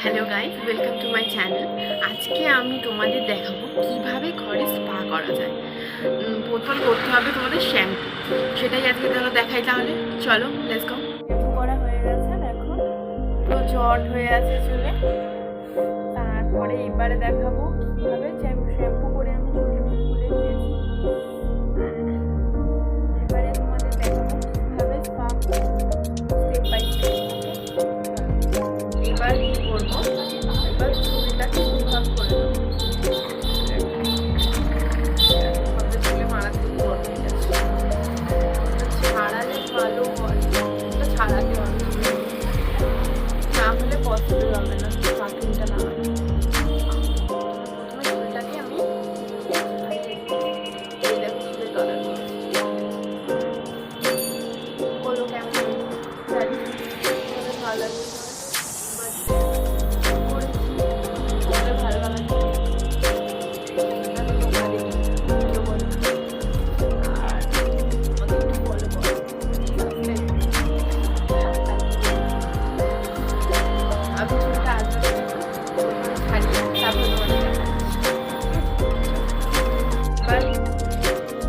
Hello guys welcome to my channel আজকে আমি তোমাদের দেখাবো কীভাবে ঘরে স্পা করা যায়। প্রথম করতে হবে তোমাদের শ্যাম্পু সেটাই আজকে তাহলে দেখাই তাহলে। চলো লেটস গো শ্যাম্পু করা হয়ে গেছে, দেখো। তো জট হয়ে আছে চলে। তারপরে এবারে দেখাবো কীভাবে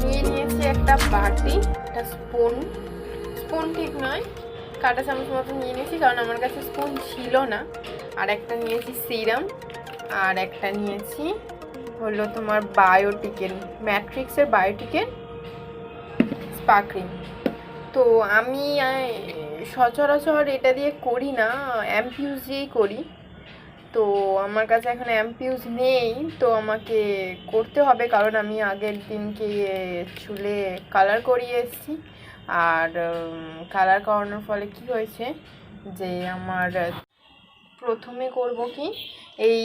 নিয়ে নিয়েছি একটা বাটি একটা স্পুন। স্পুন ঠিক নয়। কাঁটা চামচ মতো নিয়ে নিয়েছি, কারণ আমার কাছে স্পুন ছিল না। আর একটা নিয়েছি সিরাম আর একটা নিয়েছি হলো তোমার বায়োটিকেন ম্যাট্রিক্সের বায়োটিকেন স্পা ক্রিম তো আমি সচরাচর এটা দিয়ে করি না অ্যাম্পিউজ দিয়েই করি। তো আমার কাছে এখন অ্যাম্পিউজ নেই, তো আমাকে করতে হবে, কারণ আমি আগের দিনকে চুলে কালার করিয়ে এসেছি। আর কালার করানোর ফলে কি হয়েছে যে আমার প্রথমে করব কি এই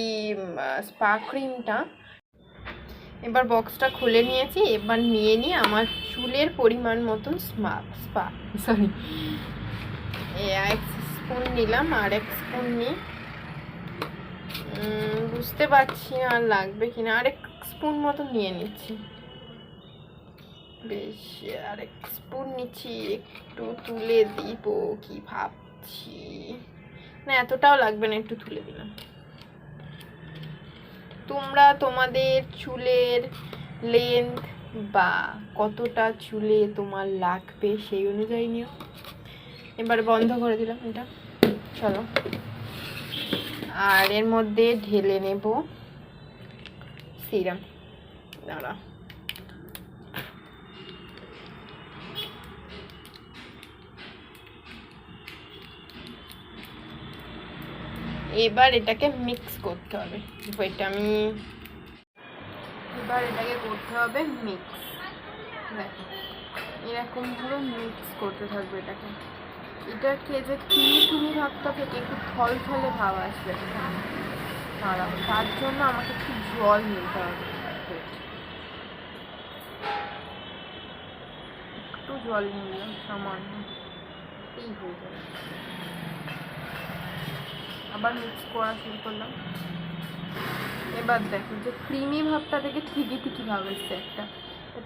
স্পা ক্রিমটা এবার বক্সটা খুলে নিয়েছি, এবার নিয়ে নিয়ে আমার চুলের পরিমাণ মতন স্পা স্পা সরি এক স্পুন নিলাম আর এক স্পুন নিই বুঝতে পারছি আর লাগবে কিনা, আর এক স্পুন মতো নিয়ে নিচ্ছি। বেশ আরেক স্পুন নিচ্ছি একটু তুলে দিব কি ভাবছি। না, এতটাও লাগবে না, একটু তুলে দিলাম। তোমরা তোমাদের চুলের লেন্থ বা কতটা চুলে তোমার লাগবে সেই অনুযায়ী নিও। এবার বন্ধ করে দিলাম এটা। চলো। আর এর মধ্যে ঢেলে নেব। সিরাম। দাঁড়া এবার এটাকে মিক্স করতে হবে। এটা আমি এবার এটাকে করতে হবে মিক্স এরকম ভাবে মিক্স করতে থাকবে এটাকে। এটাকে যে তুমি ক্রিমি ভাবটা থেকে একটু থল থলে ভাব আসবে তার জন্য আমাকে একটু জল নিতে হবে। একটু জল নিলাম, সামান্য। এই হয়ে যাবে। আবার মিক্স করা শুরু করলাম। এবার দেখো যে ক্রিমি ভাবটা থেকে ঠিকই ঠিকই ভাব এসছে একটা।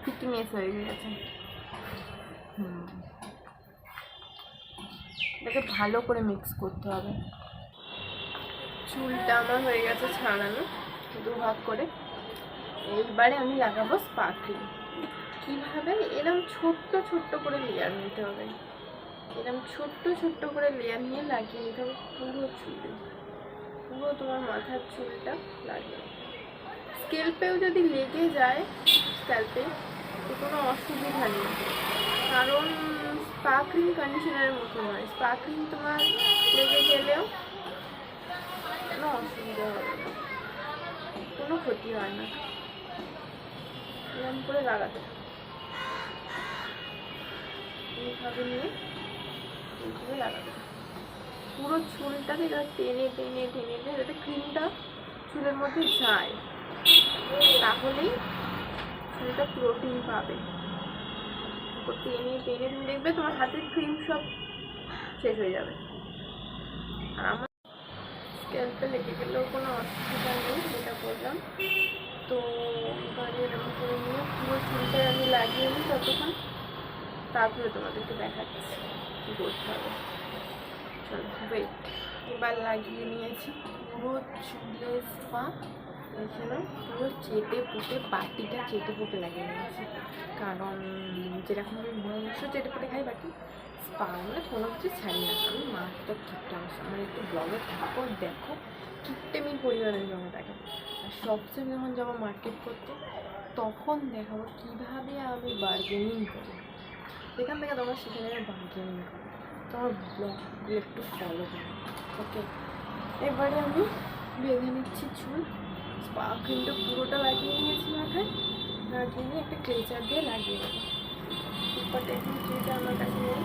থিকনেস হয়ে গেছে। এটাকে ভালো করে মিক্স করতে হবে। চুলটা আমার হয়ে গেছে ছাড়ানো দু ভাগ করে। এইবারে আমি লাগাবো স্পা কীভাবে? এরকম ছোট্ট ছোট্ট করে লেয়ার নিতে হবে। এরকম ছোট্ট ছোট্ট করে লেয়ার নিয়ে লাগিয়ে নিতে হবে। পুরো চুলে পুরো তোমার মাথার চুলটা লাগিয়ে স্কেল্পেও যদি লেগে যায়, স্ক্যাল্পে, তো কোনো অসুবিধা নেই। কারণ স্পা ক্রিম কন্ডিশনারের মতো নয়। স্পা ক্রিম তোমার লেগে গেলেও কোনো অসুবিধা হবে না। কোনো ক্ষতি হয় না। এরকম করে লাগাতে। এইভাবে নিয়ে পুরো চুলটাকে টেনে টেনে টেনে টেনে যাতে ক্রিমটা চুলের মধ্যে যায়, তাহলেই চুলটা প্রোটিন পাবে। টেনে টেনে তুমি দেখবে তোমার হাতের ক্রিম সব শেষ হয়ে যাবে। আর আমার স্ক্যাল্পে লেগে গেলেও কোনো অসুবিধা নেই, যেটা বললাম। তো এবারে এরকম করে নিয়ে পুরো চুলটায় আমি লাগিয়ে নিই ততক্ষণ। তারপরে তোমাদেরকে দেখাচ্ছি কী করতে হবে। চলো ওয়েট এবার লাগিয়ে নিয়েছি পুরো চুলে স্পা এখানে পুরো চেটে পুটে বাটিটা চেটে পুটে লাগিয়ে নিয়েছি। কারণ যেরকম আমি মাংস চেটে পুটে খাই বাটি স্পা মানে কোনো কিছু ছাড়ি না। আমি মাছটা কিপটা মাছ আমার একটু ব্লগে থাকো দেখো, কিপটেমি পরিবারের দেখে। আর সবচেয়ে যখন যাব মার্কেট করতে তখন দেখাবো কীভাবে আমি বার্গেনিং করি। সেখান থেকে তোমরা শিখে নেবে বার্গেনিং করি তোমার ব্লগগুলো একটু ফলো করো ওকে এবারে আমি বেঁধে নিচ্ছি চুল। ক্রিমটা পুরোটা লাগিয়ে নিয়েছি মাথায়। লাগিয়ে নিয়ে একটা ক্লেচার দিয়ে লাগিয়ে নেব। এরপরে এখন চুলটা আমার কাছে নেই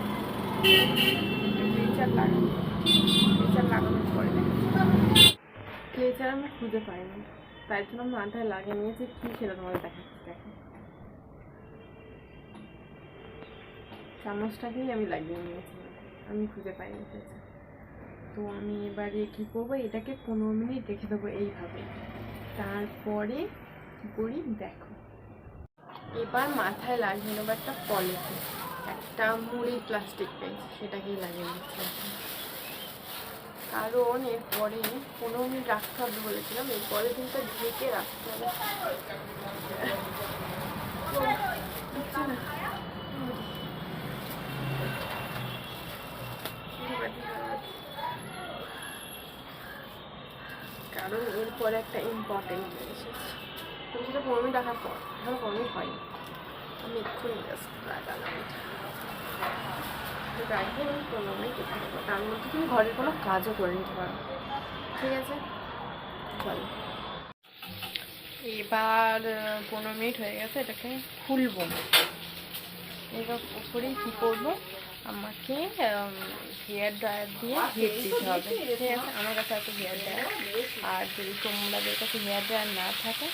লাগানো ক্লেচার লাগানোর পরে ক্লেচার আমি খুঁজে পাইনি। তাই জন্য মাথায় লাগিয়ে নিয়েছি। কী সেটা তোমাদের দেখাচ্ছি, দেখো। চামচটাকেই আমি লাগিয়ে নিয়েছি আমি খুঁজে পাইনি তো আমি এবারে কী করব? এটাকে পনেরো মিনিট রেখে দেবো এইভাবে। তারপরে কী করি? দেখো। এবার মাথায় লাগিয়ে নেব একটা পলিথিন। একটা মুড়ি প্লাস্টিক পেজ সেটাকেই লাগিয়ে এখন। কারণ এরপরে পনেরো মিনিট রাখতে হবে বলেছিলাম। এই পলিথিনটা ঢেকে রাখতে হবে। কারণ এরপরে একটা ইম্পর্টেন্ট জিনিস আছে তুমি সেটা পনেরো মিনিট রাখার পর এখন পনেরো মিনিট হয়নি। আমি এক্ষুনি জাস্ট লাগালাম তো রাখব আমি পনেরো মিনিট রেখে তার মধ্যে তুমি ঘরের কোনো কাজও করে নিতে পারো। ঠিক আছে? চলো। এবার পনেরো মিনিট হয়ে গেছে, এটাকে খুলবো। এবার উপরে কী করব? আমাকে হেয়ার ড্রায়ার দিয়ে হিট দিতে হবে। ঠিক আছে, আমার কাছে একটা হেয়ার ড্রায়ার আর যদি তোমাদের কাছে হেয়ার ড্রায়ার না থাকে,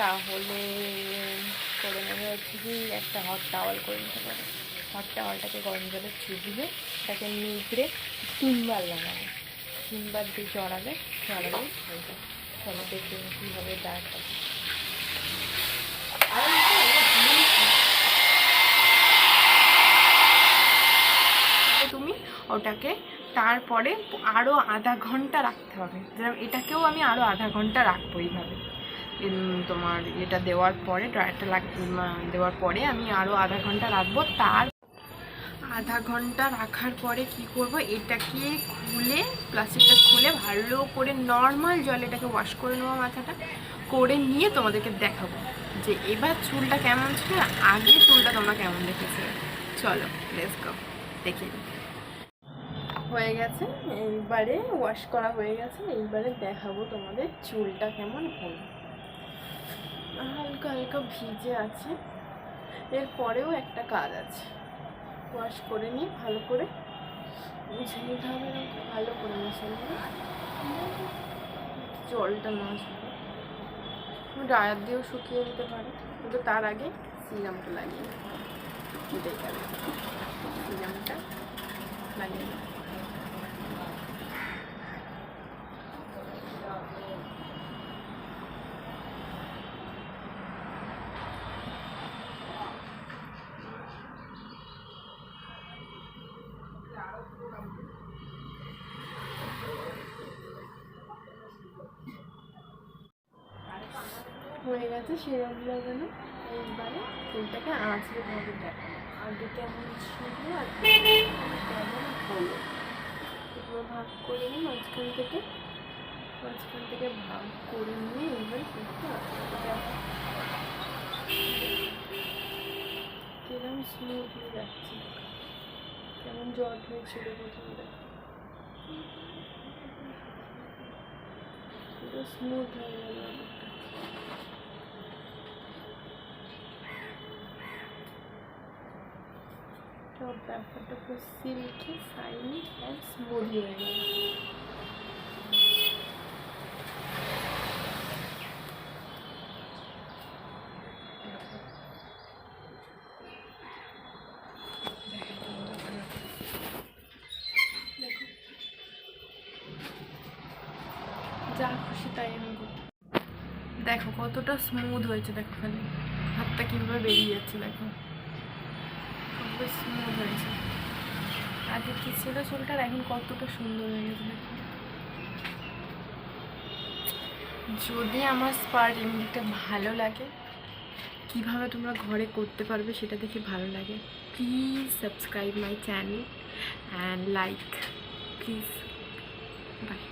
তাহলে করে নেবে হচ্ছে কি, একটা হট টাওয়াল করে নিতে পারো। হট টাওয়ালটাকে গরম জলে চুবিয়ে তাকে নিগড়ে তিনবার লাগাবে। তিনবার দিয়ে জড়াবে জড়াবে চলো দেখে কীভাবে ড্রায়ার হবে তুমি ওটাকে তারপরে আরও আধা ঘণ্টা রাখতে হবে। যেরকম এটাকেও আমি আরও আধা ঘণ্টা রাখব এইভাবে। তোমার এটা দেওয়ার পরে, ড্রায়ারটা লাগ দেওয়ার পরে আমি আরও আধা ঘণ্টা রাখব। তার আধা ঘণ্টা রাখার পরে কি করব? এটাকে খুলে, প্লাস্টিকটা খুলে ভালো করে নর্মাল জলে এটাকে ওয়াশ করে নেব মাথাটা। করে নিয়ে তোমাদেরকে দেখাবো যে এবার চুলটা কেমন ছিল আগে চুলটা তোমরা কেমন দেখেছিলে। চলো লেটস গো দেখে। হয়ে গেছে, এইবারে ওয়াশ করা হয়ে গেছে, এইবারে দেখাবো তোমাদের চুলটা কেমন হলো। হালকা হালকা ভিজে আছে এরপরেও একটা কাজ আছে। ওয়াশ করে নিয়ে ভালো করে মুছে হবে ভালো করে মুছে নিয়ে। জলটা না ঝরে ড্রায়ার দিয়েও শুকিয়ে নিতে পারে, কিন্তু তার আগে সিরামটা লাগিয়ে নিতে হবে। সিরামটা লাগিয়ে নিতে হবে। হয়ে গেছে সেরম লাগানো এইবারে ফুলটাকে আঁচড়ে ভাবে দেখানো আগে কেমন ছিল, আর কেমন হলো। পুরো ভাগ করে নিই মাঝখান থেকে মাঝখান থেকে ভাগ করে নিয়ে আঁচড়ে দেখানো কিরম হয়ে যাচ্ছে। কেমন জট হয়েছিল প্রথমে দেখো পুরো স্মুথ হয়ে গেল। তো ব্যাপারটা পুরো সিল্কি শাইনি আর স্মুথ হয়ে গেল। যা খুশি তাই আমি দেখো কতটা স্মুথ হয়েছে, দেখো খালি। হাতটা কীভাবে বেরিয়ে যাচ্ছে, দেখো। খুবই সুন্দর হয়েছে। আগে কি ছিল চুলটা এখন কতটা সুন্দর হয়ে গেছে যদি আমার স্পার্ট এমনিটা ভালো লাগে, কীভাবে তোমরা ঘরে করতে পারবে সেটা দেখে ভালো লাগে please subscribe my channel and like please bye